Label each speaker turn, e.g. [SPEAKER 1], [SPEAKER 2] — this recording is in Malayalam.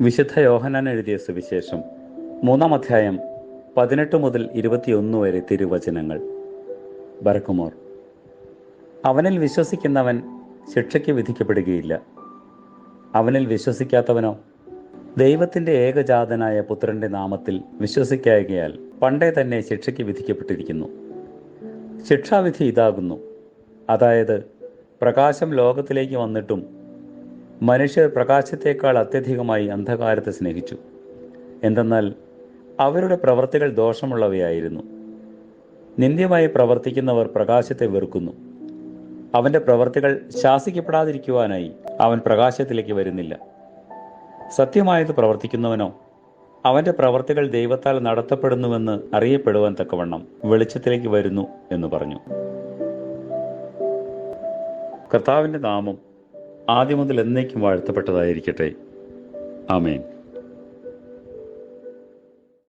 [SPEAKER 1] വിശുദ്ധ യോഹനാൻ എഴുതിയ സുവിശേഷം മൂന്നാം അധ്യായം പതിനെട്ട് മുതൽ ഇരുപത്തിയൊന്ന് വരെ തിരുവചനങ്ങൾ. ബർക്കുമോർ അവനിൽ വിശ്വസിക്കുന്നവൻ ശിക്ഷയ്ക്ക് വിധിക്കപ്പെടുകയില്ല. അവനിൽ വിശ്വസിക്കാത്തവനോ? ദൈവത്തിന്റെ ഏകജാതനായ പുത്രന്റെ നാമത്തിൽ വിശ്വസിക്കായകയാൽ പണ്ടേ തന്നെ ശിക്ഷയ്ക്ക് വിധിക്കപ്പെട്ടിരിക്കുന്നു. ശിക്ഷാവിധി ഇതാകുന്നു. അതായത് പ്രകാശം ലോകത്തിലേക്ക് വന്നിട്ടും മനുഷ്യർ പ്രകാശത്തേക്കാൾ അത്യധികമായി അന്ധകാരത്തെ സ്നേഹിച്ചു. എന്തെന്നാൽ അവരുടെ പ്രവർത്തികൾ ദോഷമുള്ളവയായിരുന്നു. നിന്ദ്യമായി പ്രവർത്തിക്കുന്നവർ പ്രകാശത്തെ വെറുക്കുന്നു. അവന്റെ പ്രവർത്തികൾ ശാസിക്കപ്പെടാതിരിക്കുവാനായി അവൻ പ്രകാശത്തിലേക്ക് വരുന്നില്ല. സത്യമായത് പ്രവർത്തിക്കുന്നവനോ അവന്റെ പ്രവർത്തികൾ ദൈവത്താൽ നടത്തപ്പെടുന്നുവെന്ന് അറിയപ്പെടുവാൻ തക്കവണ്ണം വെളിച്ചത്തിലേക്ക് വരുന്നു എന്ന് പറഞ്ഞു. കർത്താവിന്റെ നാമം ആദ്യം മുതൽ എന്നേക്കും വാഴ്ത്തപ്പെട്ടതായിരിക്കട്ടെ. ആമേൻ.